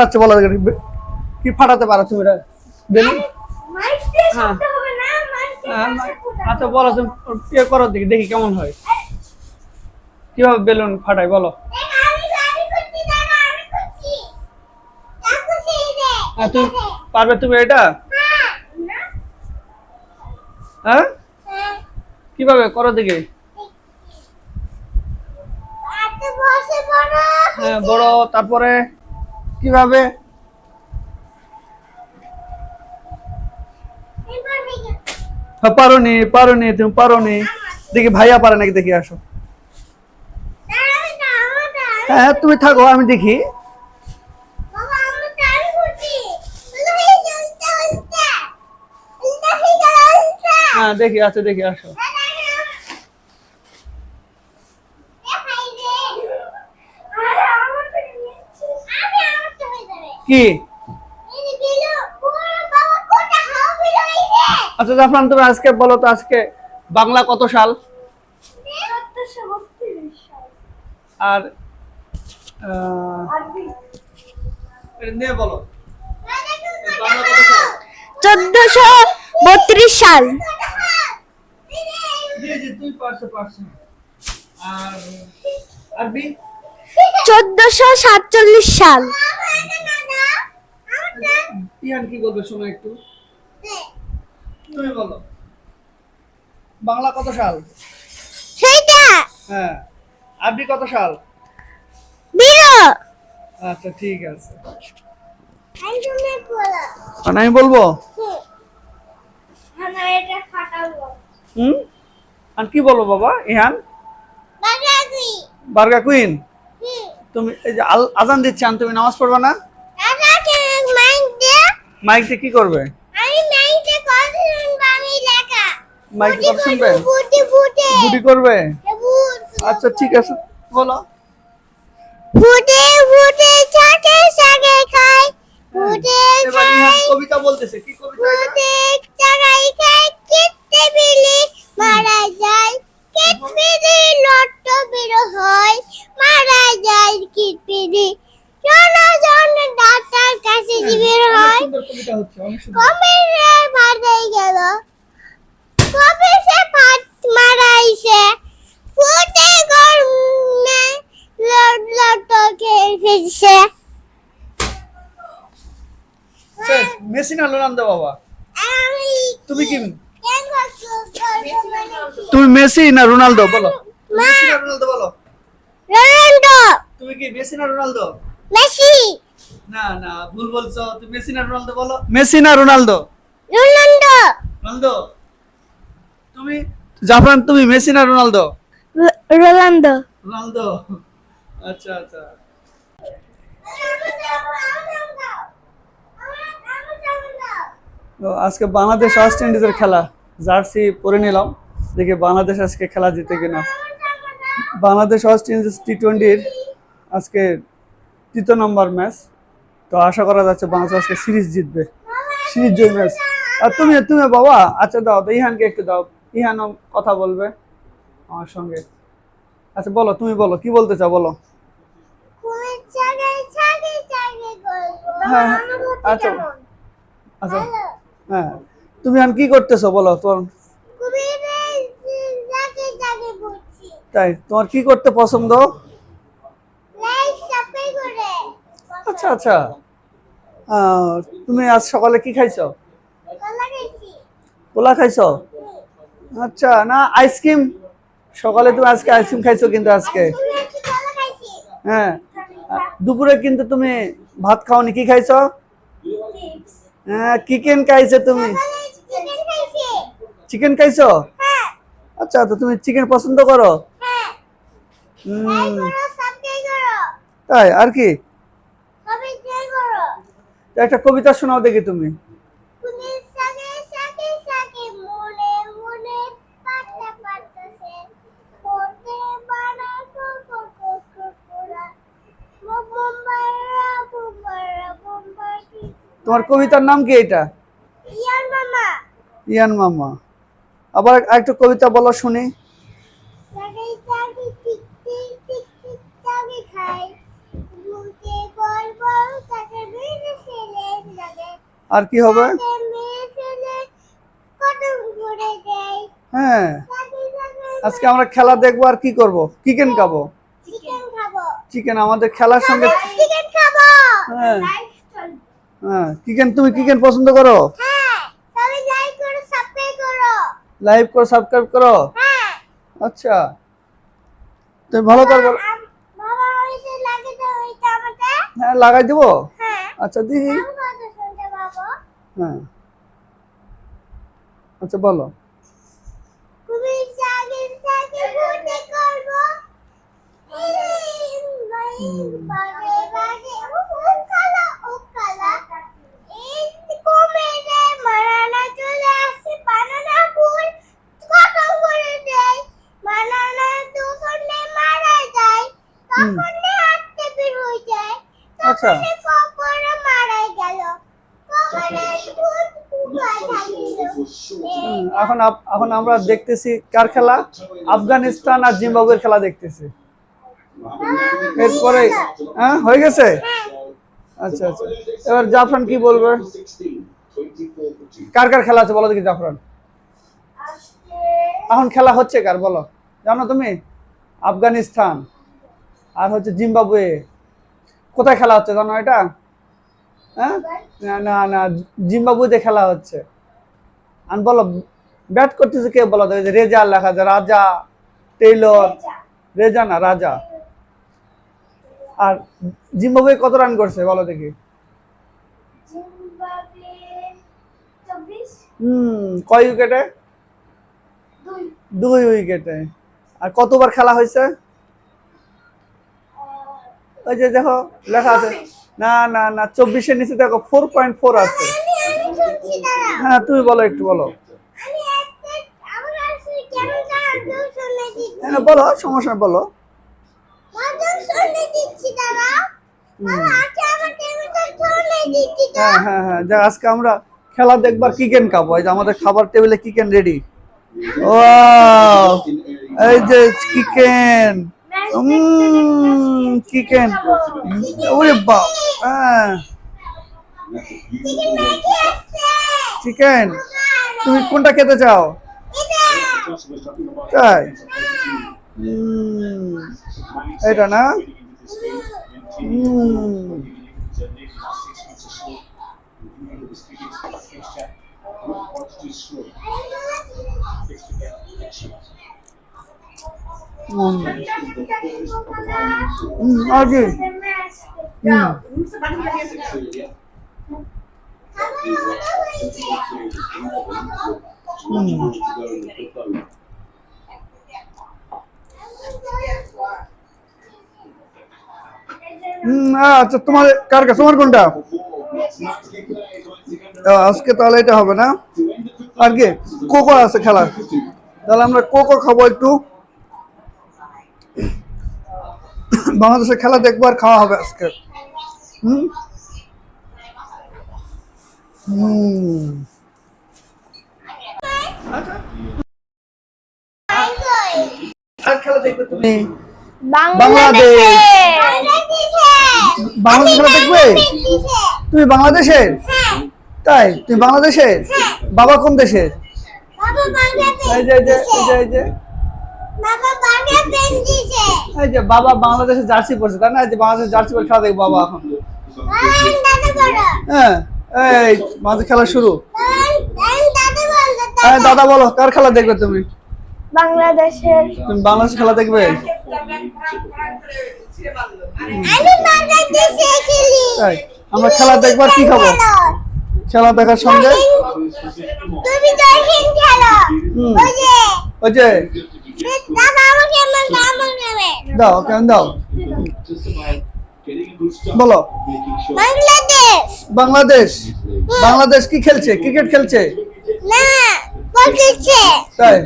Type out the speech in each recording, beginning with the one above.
আচ্ছা বলো বে- কি ফাটাতে পারো তুমি এটা? বেলুন? মাইকে হ্যাঁ। হ্যাঁ, আচ্ছা বলো তুমি ইয়ে করো দেখি দেখি কেমন হয়। কীভাবে বেলুন ফাটাই বলো। হ্যাঁ তুমি পারবে তুমি এটা? হ্যাঁ কীভাবে? করো দেখি। হ্যাঁ বড় তারপরে? কীভাবে? হ্যাঁ, পারোনি পারোনি তুমি পারোনি দেখি ভাইয়া পারে নাকি দেখি আসো। না দাঁড়াবে হ্যাঁ তুমি থাকো আমি দেখি। হয়ে হয়ে হ্যাঁ দেখি আচ্ছা দেখি আসো। কি? আচ্ছা জাফরান তুমি আজকে বলো তো আজকে বাংলা কত সাল? আর বলো। চোদ্দশো বত্রিশ সাল। চোদ্দশো সাতচল্লিশ সাল। ইহান কি বলবে শোনো একটু? তুমি বলো। বাংলা কত সাল? সেইটা। হ্যাঁ। আরবি কত সাল? বিরো আচ্ছা ঠিক আছে। একদমই বলো আর আমি বলব? হ্যাঁ। হুম? আর কি বলব বাবা ইহান? বার্গা কুইন তুমি এই যে আল- আজান দিচ্ছেন তুমি নামাজ পড়বে না? মাইকটা কি করবে? আমি মাইকে কথা শুনব আমি লেখা। মাইকে কথা শুনবে? বুটি বুটি গুটি করবে? আচ্ছা ঠিক আছে বলো। ফুটে ফুটে ছাকে ছাকে খাই। ফুটে খাই। কবিতা বলতেছে কি কবিতা এটা? ফুটে চাগাই খাই কেটে বিলি মারা যায়। কেট বিলি লট্ট বের হয় মারা যায় কিট বিলি। জন জন ডাক্তার কাছে হয় সুন্দর কবিতা হচ্ছে অনেক সুন্দর। কবে রে গেল। কবে সে ফাট মারাইছে। ফুটে গরমে লট লট খেয়ে ফেলছে। মেসি না রোনালদো বাবা? তুমি কি তুমি মেসি না রোনালদো? বলো। মেসি না রোনালদো বলো। রোনাল্ডো তুমি কি মেসি না রোনালদো? মেসি। না না ভুল বলছো। তুমি মেসি না রোনালদো বলো। মেসি না রোনালদো? Ronaldo Ronaldo? তুমি? জাফরান তুমি মেসি না রোনালদো? Ronaldo Ronaldo. আচ্ছা আচ্ছা। তো আজকে বাংলাদেশ ওয়েস্ট ইন্ডিজের খেলা। জার্সি পরে নিলাম। দেখি বাংলাদেশ আজকে খেলা জিতে কিনা। বাংলাদেশ ওয়েস্ট ইন্ডিজ টি টোয়েন্টির আজকে তৃতীয় নম্বর ম্যাচ। তো আশা করা যাচ্ছে বাংলাদেশ আজকে সিরিজ জিতবে। সিরিজ জয় ম্যাচ। আর তুমি তুমি বাবা আচ্ছা দাও তো ইহানকে একটু দাও। ইহানও কথা বলবে আমার সঙ্গে। আচ্ছা বলো তুমি বলো কি বলতে চাও বলো। হ্যাঁ, আচ্ছা। আচ্ছা হ্যাঁ। তুমি এখন কি করতেছো বলো তোমার? তাই তোমার কি করতে পছন্দ? আচ্ছা আচ্ছা। তুমি আজ সকালে কি খাইছো? পোলা খাইছো। আচ্ছা না আইসক্রিম। সকালে তুমি আজকে আইসক্রিম খাইছো কিন্তু আজকে। হ্যাঁ। দুপুরে কিন্তু তুমি ভাত খাওনি কি খাইছো? হ্যাঁ চিকেন খাইছো তুমি। চিকেন খাইছো। আচ্ছা তো তুমি চিকেন পছন্দ করো? হুম। তাই আর কি? একটা কবিতা শোনাও দেখি তুমি। তোমার কবিতার নাম কি এটা? মামা। ইয়ান মামা। আবার একটা কবিতা বলো শুনি। আর কি হবে? হ্যাঁ। দাদি দাদি আজকে আমরা খেলা দেখব আর কি করব? চিকেন খাব। চিকেন আমাদের খেলার সঙ্গে চিকেন হ্যাঁ। হ্যাঁ। চিকেন তুমি চিকেন পছন্দ করো? হ্যাঁ লাইভ করে সাবস্ক্রাইব করো? হ্যাঁ আচ্ছা। তুমি ভালো করে বলো আম- বাবা ওইটা লাগে তো ওইটা আমাকে হ্যাঁ লাগাই দেবো? হ্যাঁ আচ্ছা দেখি আমি কথা শুনতে পাবো হ্যাঁ। আচ্ছা বলো। করব বাগে বাগে ও কালা ও কালা এই কমে রে মারানা চলে আসে বানানা ফুল খতম করে দেয় বানানা দোকানে মারা যায় তখন হাঁটতে বের হয়ে যায় আচ্ছা। তখন কপরে মারা গেল কপরে ভূত কুকুর থাকিল হুম, এখন আমরা দেখতেছি কার খেলা? আফগানিস্তান আর জিম্বাবুয়ের খেলা দেখতেছি। এরপরে হ্যাঁ হয়ে গেছে? আচ্ছা আচ্ছা। এবার জাফরান কি বলবে? কার কার খেলা আছে? বলো দেখি জাফরান। এখন খেলা হচ্ছে কার? বলো। জানো তুমি? আফগানিস্তান আর হচ্ছে জিম্বাবুয়ে। কোথায় খেলা হচ্ছে জানো এটা? হ্যাঁ? না না, জিম্বাবুয়েতে খেলা হচ্ছে। আর বলো ব্যাট করতেছে কে বলো তো? ওই যে রেজা লেখা আছে রাজা টেইলর। রেজা। না রাজা। আর জিম্বাবুয়ে কত রান করছে বলো দেখি। হুম কয় উইকেটে? দুই। উইকেটে। আর কতবার খেলা হয়েছে? ওই যে দেখো লেখা আছে। না না না চব্বিশের নিচে দেখো ফোর পয়েন্ট ফোর আছে। হ্যাঁ তুমি বলো একটু বলো আমি একটা আমার আসলে কেমন কারণ শুনে দিচ্ছি হ্যাঁ বলো সমস্যা নেই, বলো মজা শুনে দিচ্ছি দাঁড়া বাবা আজকে আমার টেবিলটা শুনে দিচ্ছি তো। হ্যাঁ হ্যাঁ হ্যাঁ যা আজকে আমরা খেলা দেখবার চিকেন খাব। এই যে আমাদের খাবার টেবিলে চিকেন রেডি ও এই যে চিকেন চিকেন ওরে বাপ হ্যাঁ। চিকেন তুমি কোনটা খেতে চাও? তাই? এটা না? আর কি আচ্ছা তোমার কার কাছে? তোমার কোনটা? আজকে তাহলে এটা হবে না? আর কি? কোকো আছে খেলা তাহলে আমরা কোকো খাব একটু। বাংলাদেশের খেলা দেখব আর খাওয়া হবে আজকে। হুম হুম আর খেলা দেখবে তুমি বাংলাদেশ। বাংলাদেশ খেলা দেখবে? তুমি বাংলাদেশের? তাই? তুমি বাংলাদেশের? বাবা কোন দেশের? বাবা বাংলাদেশের জার্সি পরছে তাই না? যে বাংলাদেশের জার্সি পরে খেলা দেখব বাবা এখন। হ্যাঁ। এই মাঝে খেলা শুরু। হ্যাঁ দাদা বলো কার খেলা দেখবে তুমি? বাংলাদেশের তুমি বাংলাদেশ খেলা দেখবে? আমরা খেলা দেখব আর কি খাব? খেলা দেখার সঙ্গে? তুমি খেলো। ওই যে। দাও কেন দাও। বলো। বাংলাদেশ? বাংলাদেশ কি খেলছে? ক্রিকেট খেলছে? না তাই?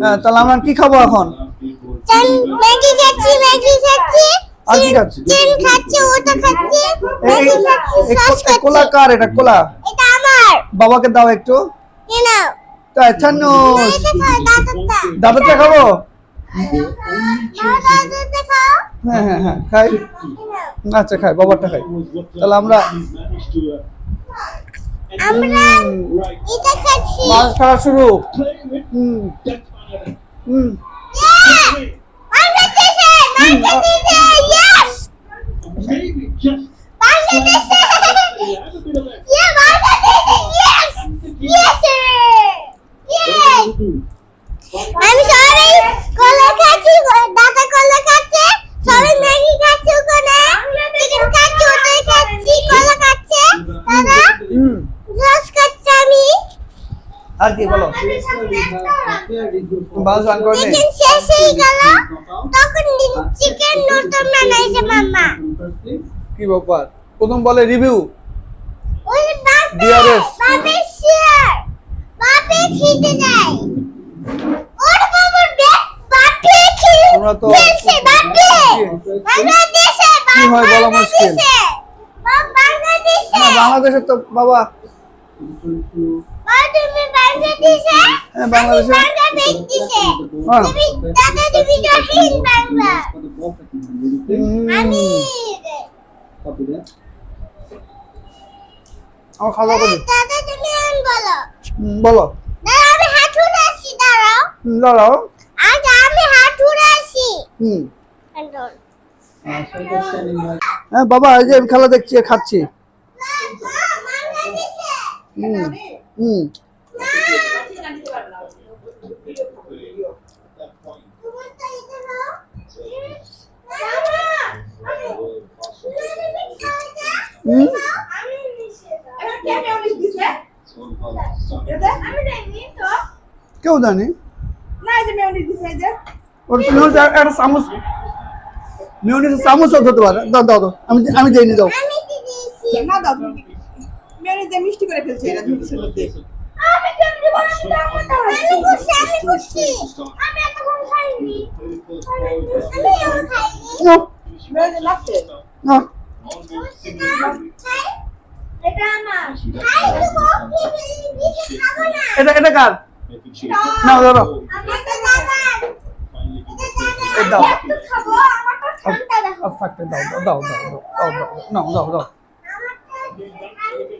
হ্যাঁ তাহলে আমরা কি খাব এখন? চান ম্যাগি খাচ্ছি ম্যাগি খাচ্ছি। আর কি খাচ্ছি? চিন খাচ্ছি ওটা খাচ্ছি ম্যাগি খাচ্ছি এই সস কো- এই কোলা কার এটা? কোলা? এটা আমার। বাবাকে দাও একটু। তাই দাদাটা খাব? দাদাটা খাও। হ্যাঁ হ্যাঁ হ্যাঁ খাই। আচ্ছা খাই বাবারটা খাই। তাহলে আমরা মাছ খাওয়া শুরু। হুম। হুম Yeah! বাংলাদেশে বাংলাদেশে ইয়েস বাংলাদেশে ইয়ে বাংলাদেশে ইয়েস ইয়েস ইয়েস আমি সবাই কলা খাচ্ছি দাদা কলা খাচ্ছে সবাই ম্যাগি খাচ্ছে ওখানে চিকেন খাচ্ছে ওটাই খাচ্ছি কলা খাচ্ছে দাদা হুম রস খাচ্ছে আমি আর কি বলো বাস করে। চিকেন শেষ হয়ে গেল তখন চিকেন নতুন বানাইছে মাম্মা। কি ব্যাপার? প্রথম বলে রিভিউ ওই বাপে বাপে শেয়ার বাপে খেতে যায় ওর বাবার বাপে খেয়ে তোমরা তো বাপে। বাংলাদেশে কি হয় বলা মুশকিল। বাংলাদেশে। বাংলাদেশে বাংলাদেশের তো বাবা তুমি বাংলাদেশে হ্যাঁ, বাংলাদেশে। হ্যাঁ। দাদা তুমি বাংলা আমি আমার খাওয়া করি দাদা তুমি আন বলো বলো দাদা আমি হাঁটুরে আসি দাঁড়াও আগে আমি হাঁটুরে আসি হুম হ্যাঁ বাবা এই যে আমি খেলা দেখছি খাচ্ছি হুম হুম। হুম। কেউ জানি? ওর মেয়নিজ একটা চামচ। মেয়নিজ চামচ হতে পারে। দাও দাও আমি আমি দিয়ে নিয়ে যাও। দাও দিয়ে মিষ্টি করে ফেলছে এরা জুসের মধ্যে। আমি কেন দিব না আমি তো আমার আমি করছি আমি করছি আমি এতক্ষণ খাইনি আমি খাইনি নাও, মেয়নিজ লাগছে? নাও। এটা আমার খাই তো কি বেশি খাব না এটা এটা কার? নাও ধরো আমার দাদার এই দাও। খাব আমার ঠান্ডা দেখো। আপ থাকতে দাও দাও দাও দাও দাও।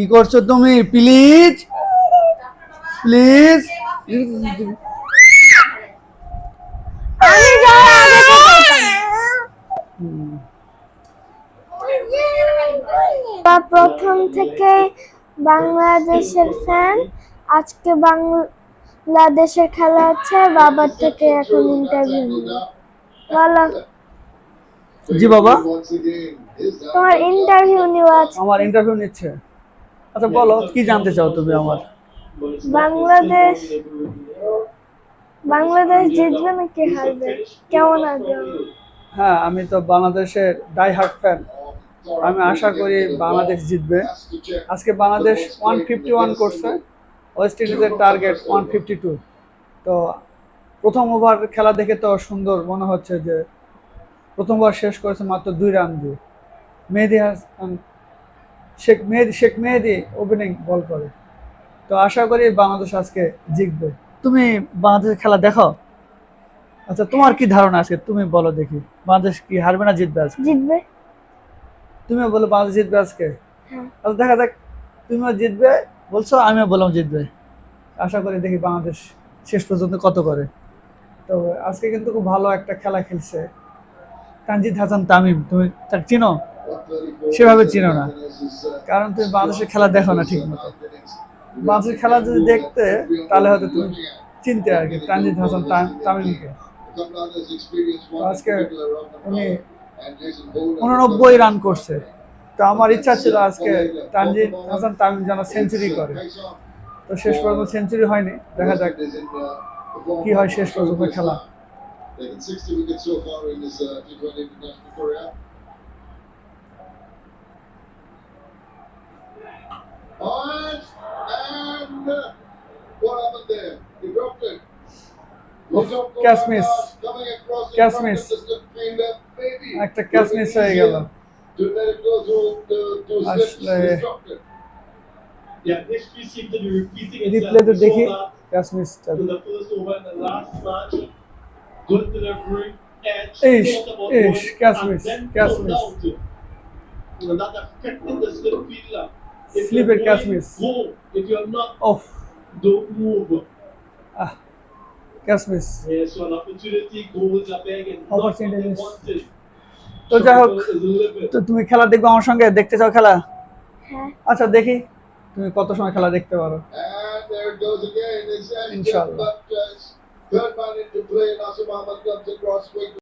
কি করছ তুমি? প্লিজ প্লিজ প্রথম থেকে বাংলাদেশের ফ্যান আজকে বাংলাদেশের খেলা আছে বাবার থেকে এখন ইন্টারভিউ বলো। জি বাবা। তোমার ইন্টারভিউ আছে আমার ইন্টারভিউ নিচ্ছে। আচ্ছা বলো কি জানতে চাও তুমি আমার? বাংলাদেশ বাংলাদেশ জিতবে নাকি হারবে? কেমন আগ্রহ? হ্যাঁ আমি তো বাংলাদেশের ডাই হার্ট ফ্যান আমি আশা করি বাংলাদেশ জিতবে। আজকে বাংলাদেশ ওয়ান ফিফটি ওয়ান করছে ওয়েস্ট ইন্ডিজের টার্গেট ওয়ান ফিফটি টু তো প্রথম ওভার খেলা দেখে তো সুন্দর মনে হচ্ছে যে প্রথম ওভার শেষ করেছে মাত্র দুই রান দিয়ে। মেহেদি হাসান শেখ মেহেদি শেখ মেহেদি ওপেনিং বল করে। তো আশা করি বাংলাদেশ আজকে জিতবে। তুমি বাংলাদেশের খেলা দেখো? আচ্ছা তোমার কি ধারণা আছে তুমি বলো দেখি। বাংলাদেশ কি হারবে না জিতবে আজকে? জিতবে। তুমিও বলো বাংলাদেশ জিতবে আজকে? হ্যাঁ। আচ্ছা দেখা যাক। তুমিও জিতবে বলছো আমিও বললাম জিতবে। আশা করি দেখি বাংলাদেশ শেষ পর্যন্ত কত করে। তো আজকে কিন্তু খুব ভালো একটা খেলা খেলছে। তানজিদ হাসান তামিম তুমি তাকে চিনো? সেভাবে চিনো না। কারণ তুমি বাংলাদেশের খেলা দেখো না ঠিক মতো। বাংলাদেশের খেলা যদি দেখতে তাহলে হয়তো তুমি চিনতে আর কি তানজিদ হাসান তামিমকে। আজকে উনি উননব্বই রান করছে। তো আমার ইচ্ছা ছিল আজকে তানজিদ হাসান তামিম যেন সেঞ্চুরি করে। তো শেষ পর্যন্ত সেঞ্চুরি হয়নি। দেখা যাক কি হয় শেষ পর্যন্ত খেলা। Taken 60 wickets so far in this uh, T20 international career. On and uh, what happened there? He dropped it. He Oof, dropped catch Kolkata miss. Coming across in Catch front of miss. the slip fielder, maybe. একটা catch miss হয়ে গেল To let it go to, to, to slips. আসলে- He dropped it. Yeah, history seems to be repeating itself. রিপ্লেতে We saw দেখি that catch মিসটা in the first over in the If you're not, off don't move. Catch miss Yeah, so an opportunity goes up again. Not what Opportunity they miss. wanted. তো যাই হোক. তো তুমি খেলা দেখবে আমার সঙ্গে দেখতে চাও খেলা হ্যাঁ আচ্ছা দেখি তুমি কত সময় খেলা দেখতে পারো And